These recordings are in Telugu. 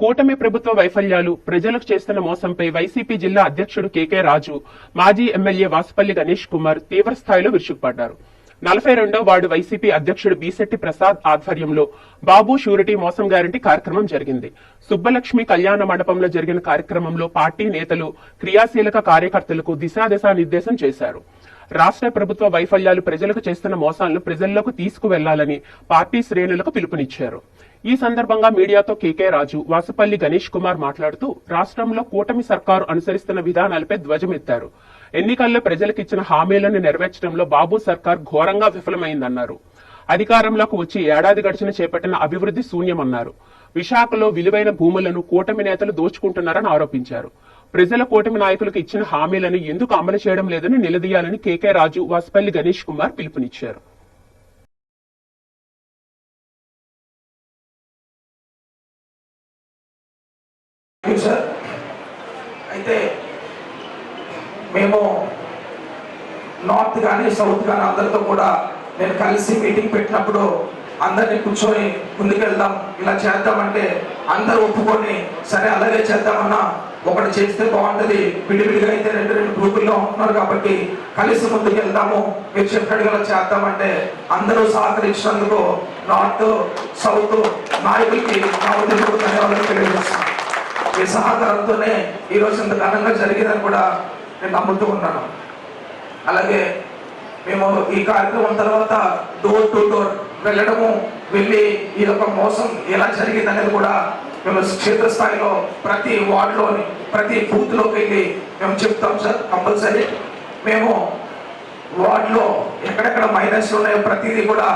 కూటమి ప్రభుత్వ వైఫల్యాలు ప్రజలకు చేస్తున్న మోసంపై వైసీపీ జిల్లా అధ్యక్షుడు కేకే రాజు మాజీ ఎమ్మెల్యే వాసుపల్లి గణేష్ కుమార్ తీవ్ర స్థాయిలో విరుచుకుపడ్డారు. నలభై రెండో వార్డు వైసీపీ అధ్యక్షుడు బీసెట్టి ప్రసాద్ ఆధ్వర్యంలో బాబు షూరిటీ మోసం గ్యారంటీ కార్యక్రమం జరిగింది. సుబ్బలక్ష్మి కళ్యాణ మండపంలో జరిగిన కార్యక్రమంలో పార్టీ నేతలు క్రియాశీలక కార్యకర్తలకు దిశాదిశా నిర్దేశం చేశారు. రాష్ట్ర ప్రభుత్వ వైఫల్యాలు ప్రజలకు చేస్తున్న మోసాలను ప్రజల్లోకి తీసుకువెళ్ళాలని పార్టీ శ్రేణులకు పిలుపునిచ్చారు. ఈ సందర్భంగా మీడియాతో కేకే రాజు వాసుపల్లి గణేష్ కుమార్ మాట్లాడుతూ రాష్ట్రంలో కూటమి సర్కారు అనుసరిస్తున్న విధానాలపై ధ్వజమెత్తారు. ఎన్నికల్లో ప్రజలకిచ్చిన హామీలను నెరవేర్చడంలో బాబు సర్కార్ ఘోరంగా విఫలమైందన్నారు. అధికారంలోకి వచ్చి ఏడాది గడిచిన చేపట్టిన అభివృద్ధి శూన్యమన్నారు. విశాఖలో విలువైన భూములను కూటమి నేతలు దోచుకుంటున్నారని ఆరోపించారు. ప్రజల కూటమి నాయకులకు ఇచ్చిన హామీలను ఎందుకు అమలు చేయడం లేదని నిలదీయాలని కేకే రాజు వాసుపల్లి గణేష్ కుమార్ పిలుపునిచ్చారు. మేము నార్త్ కానీ సౌత్ కానీ అందరితో కూడా నేను కలిసి మీటింగ్ పెట్టినప్పుడు అందరినీ కూర్చొని ముందుకెళ్దాం ఇలా చేద్దామంటే అందరూ ఒప్పుకొని సరే అలాగే చేద్దామన్నా ఒకటి చేస్తే బాగుంటుంది. విడివిడిగా అయితే రెండు రెండు గ్రూపుల్లో ఉంటున్నారు కాబట్టి కలిసి ముందుకు వెళ్దాము మీరు చెప్పినట్టుగా గల చేద్దామంటే అందరూ సహకరించినందుకు నార్త్ సౌత్ నాయకులకి నా ఉద్యోగులకు ధన్యవాదాలు తెలియజేస్తున్నాను. ఈ సహకారంతోనే ఈ రోజు ఇంత ఘనంగా జరిగిందని కూడా నేను నమ్ముతూ ఉన్నాను. అలాగే మేము ఈ కార్యక్రమం తర్వాత డోర్ టు డోర్ వెళ్ళడము వెళ్ళి ఈ యొక్క మోసం ఎలా జరిగింది అనేది కూడా మేము క్షేత్రస్థాయిలో ప్రతి వార్డులోని ప్రతి బూత్లోకి వెళ్ళి మేము చెప్తాం సార్ కంపల్సరీ. మేము వార్డులో ఎక్కడెక్కడ మైనస్ ఉన్నాయో ప్రతిదీ కూడా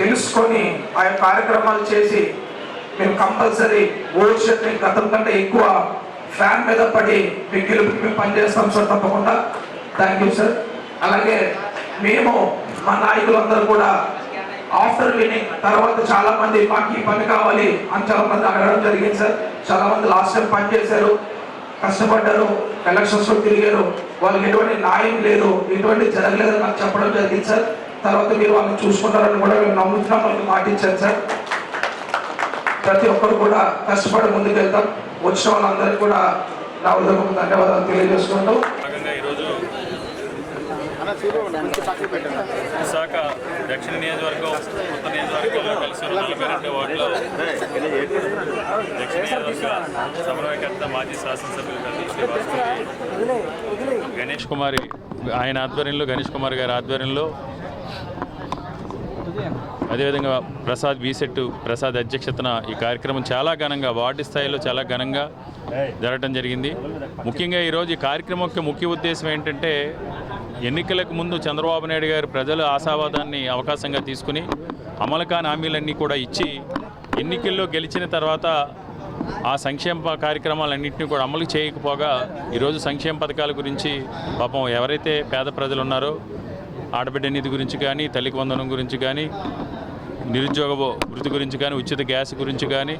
తెలుసుకొని ఆ యొక్క కార్యక్రమాలు చేసి మేము కంపల్సరీ ఓట్ షర్ట్ని గతం కంటే ఎక్కువ ఫ్యాన్ మీద పడి మీ మేము పనిచేస్తాం సార్ తప్పకుండా. థ్యాంక్ యూ సార్ అలాగే మేము మా నాయకులందరూ కూడా ఆఫ్టర్ వినింగ్ తర్వాత చాలా మంది మాకు ఈ పని కావాలి అని చాలా మంది అడగడం జరిగింది సార్ చాలా మంది లాస్ట్ టైం పని చేశారు కష్టపడ్డారు ఎలక్షన్స్ తిరిగారు. వాళ్ళకి ఎటువంటి న్యాయం లేదు ఎటువంటి జరగలేదని నాకు చెప్పడం జరిగింది సార్ తర్వాత మీరు వాళ్ళని చూసుకుంటారని కూడా మేము నమ్ముతున్నాం వాళ్ళకి మాటించాను సార్ ప్రతి ఒక్కరు కూడా కష్టపడి ముందుకు వెళ్తాం వచ్చిన వాళ్ళందరికీ కూడా నా ఉదయం ధన్యవాదాలు తెలియజేసుకుంటూ. ఈరోజు విశాఖ దక్షిణ నియోజకవర్గం ఉత్తర నియోజకవర్గంలో కలిసి నలభై రెండు వార్డులో దక్షిణ నియోజకవర్గ సమన్వయకర్త మాజీ శాసనసభ్యులు కలిసి శ్రీ వాసుపల్లి గణేష్ కుమారి ఆయన ఆధ్వర్యంలో గణేష్ కుమార్ గారి ఆధ్వర్యంలో అదేవిధంగా ప్రసాద్ బీసెట్టు ప్రసాద్ అధ్యక్షతన ఈ కార్యక్రమం చాలా ఘనంగా వార్డు స్థాయిలో చాలా ఘనంగా జరగడం జరిగింది. ముఖ్యంగా ఈరోజు ఈ కార్యక్రమం యొక్క ముఖ్య ఉద్దేశం ఏంటంటే ఎన్నికలకు ముందు చంద్రబాబు నాయుడు గారు ప్రజల ఆశావాదాన్ని అవకాశంగా తీసుకుని అమలు కాని హామీలన్నీ కూడా ఇచ్చి ఎన్నికల్లో గెలిచిన తర్వాత ఆ సంక్షేమ కార్యక్రమాలన్నింటినీ కూడా అమలు చేయకపోగా ఈరోజు సంక్షేమ పథకాల గురించి పాపం ఎవరైతే పేద ప్రజలు ఉన్నారో ఆడబిడ్డ నిధి గురించి కానీ తల్లికి వందనం గురించి కానీ నిరుద్యోగ వృత్తి గురించి కానీ ఉచిత గ్యాస్ గురించి కానీ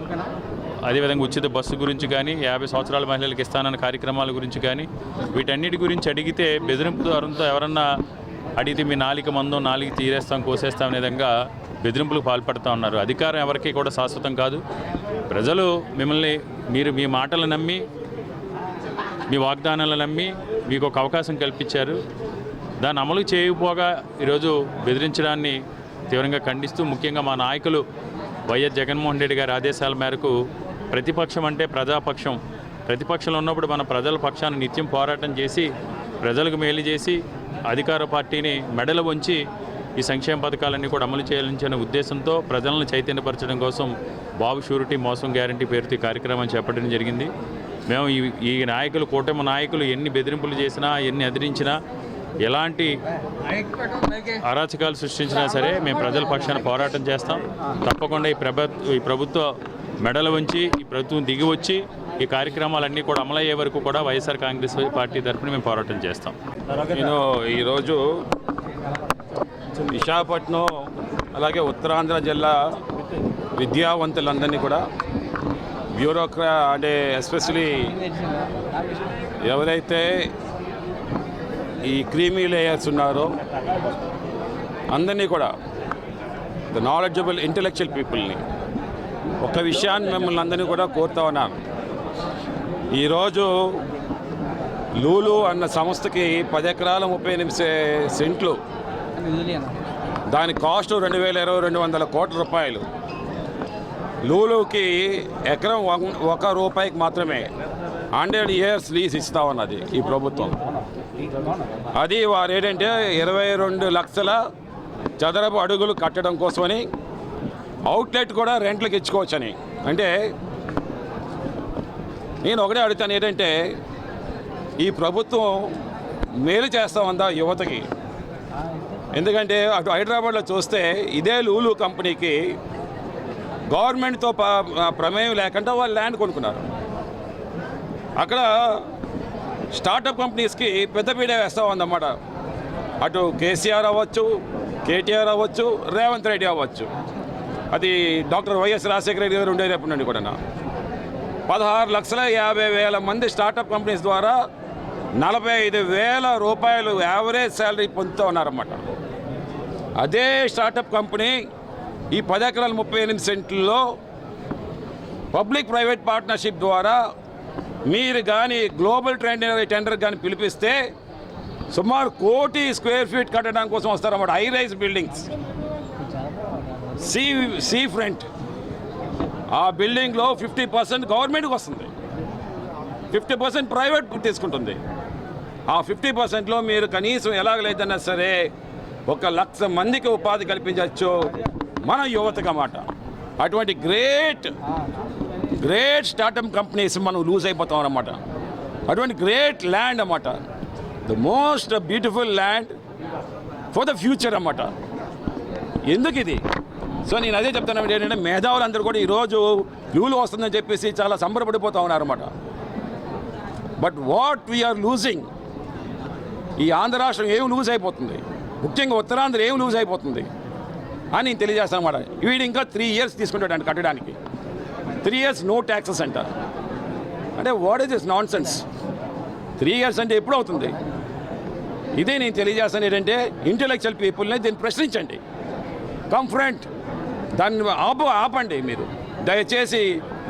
అదేవిధంగా ఉచిత బస్సు గురించి కానీ యాభై సంవత్సరాల మహిళలకు ఇస్తానన్న కార్యక్రమాల గురించి కానీ వీటన్నిటి గురించి అడిగితే బెదిరింపు ద్వారంతో ఎవరన్నా అడిగితే మీ నాలిక మందం నాలిక తీరేస్తాం కోసేస్తాం అనే విధంగా బెదిరింపులకు పాల్పడుతూ ఉన్నారు. అధికారం ఎవరికీ కూడా శాశ్వతం కాదు. ప్రజలు మిమ్మల్ని మీరు మీ మాటలు నమ్మి మీ వాగ్దానాలను నమ్మి మీకు ఒక అవకాశం కల్పించారు. దాన్ని అమలు చేయకపోగా ఈరోజు బెదిరించడాన్ని తీవ్రంగా ఖండిస్తూ ముఖ్యంగా మా నాయకులు వైఎస్ జగన్మోహన్ రెడ్డి గారి ఆదేశాల మేరకు ప్రతిపక్షం అంటే ప్రజాపక్షం. ప్రతిపక్షంలో ఉన్నప్పుడు మన ప్రజల పక్షాన్ని నిత్యం పోరాటం చేసి ప్రజలకు మేలు చేసి అధికార పార్టీని మెడలు ఉంచి ఈ సంక్షేమ పథకాలన్నీ కూడా అమలు చేయాలనే ఉద్దేశంతో ప్రజలను చైతన్యపరచడం కోసం బాబు షూరిటీ మోసం గ్యారంటీ పేరుతో ఈ కార్యక్రమం చేపట్టడం జరిగింది. మేము ఈ ఈ నాయకులు కూటమి నాయకులు ఎన్ని బెదిరింపులు చేసినా ఎన్ని అదిరించినా ఎలాంటి అరాచకాలు సృష్టించినా సరే మేము ప్రజల పక్షాన పోరాటం చేస్తాం. తప్పకుండా ఈ ప్రభుత్వ ఈ ప్రభుత్వ మెడల ఉంచి ఈ ప్రభుత్వం దిగి వచ్చి ఈ కార్యక్రమాలన్నీ కూడా అమలయ్యే వరకు కూడా వైఎస్ఆర్ కాంగ్రెస్ పార్టీ తరఫున మేము పోరాటం చేస్తాం. నేను ఈరోజు విశాఖపట్నం అలాగే ఉత్తరాంధ్ర జిల్లా విద్యావంతులందరినీ కూడా బ్యూరోక్రా అంటే ఎస్పెషలీ ఎవరైతే ఈ క్రీమీ లేయర్స్ ఉన్నారో. అందరినీ కూడా ద నాలెడ్జబుల్ ఇంటలెక్చువల్ పీపుల్ని ఒక విషయాన్ని మిమ్మల్ని అందరినీ కూడా కోరుతా ఉన్నాను. ఈరోజు లూలు అన్న సంస్థకి పది ఎకరాల ముప్పై ఎనిమిది సెంట్లు. దాని కాస్ట్ రెండు వేల ఇరవై రెండు వందల కోట్ల రూపాయలు. లూలుకి ఎకరం ఒక రూపాయికి మాత్రమే హండ్రెడ్ ఇయర్స్ లీజ్ ఇస్తా ఉన్నది ఈ ప్రభుత్వం. అది వారు ఏంటంటే ఇరవై రెండు లక్షల చదరపు అడుగులు కట్టడం కోసమని అవుట్లెట్ కూడా రెంట్లకు ఇచ్చుకోవచ్చని. అంటే నేను ఒకటే అడుగుతాను ఏంటంటే ఈ ప్రభుత్వం మేలు చేస్తామందా యువతకి? ఎందుకంటే అటు హైదరాబాద్లో చూస్తే ఇదే లూలు కంపెనీకి గవర్నమెంట్తో ప్రమేయం లేకుండా వాళ్ళు ల్యాండ్ కొనుక్కున్నారు. అక్కడ స్టార్టప్ కంపెనీస్కి పెద్దపీడ వేస్తూ అన్నమాట అటు కేసీఆర్ అవ్వచ్చు కేటీఆర్ అవ్వచ్చు రేవంత్ రెడ్డి అవ్వచ్చు. అది డాక్టర్ వైఎస్ రాజశేఖర రెడ్డి గారు ఉండేటప్పటి నుండి కూడా పదహారు లక్షల యాభై వేల మంది స్టార్టప్ కంపెనీస్ ద్వారా నలభై ఐదు వేల రూపాయలు యావరేజ్ శాలరీ పొందుతూ ఉన్నారన్నమాట. అదే స్టార్టప్ కంపెనీ ఈ పది ఎకరాల ముప్పై ఎనిమిది సెంట్లలో పబ్లిక్ ప్రైవేట్ పార్ట్నర్షిప్ ద్వారా మీరు కానీ గ్లోబల్ ట్రెండ్ టెండర్ కానీ పిలిపిస్తే సుమారు కోటి స్క్వేర్ ఫీట్ కట్టడం కోసం వస్తారన్నమాట. High rise buildings. Sea sea front. ఆ బిల్డింగ్లో ఫిఫ్టీ పర్సెంట్ గవర్నమెంట్కి వస్తుంది. ఫిఫ్టీ పర్సెంట్ ప్రైవేట్ తీసుకుంటుంది. ఆ ఫిఫ్టీ పర్సెంట్లో మీరు కనీసం ఎలాగలేదన్నా సరే ఒక లక్ష మందికి ఉపాధి కల్పించవచ్చు మన యువతకు అన్నమాట అటువంటి గ్రేట్ గ్రేట్ స్టార్టప్ కంపెనీస్ మనం లూజ్ అయిపోతాం అన్నమాట. అటువంటి గ్రేట్ ల్యాండ్ అన్నమాట. The most beautiful land for the future అన్నమాట. ఎందుకు ఇది? సో నేను అదే చెప్తాను ఏంటంటే మేధావులందరూ కూడా ఈరోజు లూలు వస్తుందని చెప్పేసి చాలా సంబరపడిపోతూ ఉన్నారన్నమాట బట్ వాట్ వీఆర్ లూజింగ్ ఈ ఆంధ్ర రాష్ట్రం ఏం లూజ్ అయిపోతుంది? ముఖ్యంగా ఉత్తరాంధ్ర ఏం లూజ్ అయిపోతుంది? అని నేను తెలియజేస్తాను అనమాట వీడు ఇంకా త్రీ ఇయర్స్ తీసుకుంటాడు కట్టడానికి. త్రీ ఇయర్స్ నో ట్యాక్సెస్ అంట. అంటే what is this nonsense three years అంటే ఎప్పుడు అవుతుంది? ఇదే నేను తెలియజేస్తాను ఏంటంటే ఇంటెలెక్చువల్ పీపుల్ని దీన్ని ప్రశ్నించండి. కంఫరెంట్ దాన్ని ఆపు ఆపండి మీరు. దయచేసి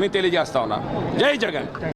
మీకు తెలియజేస్తా ఉన్నాను జై జగన్.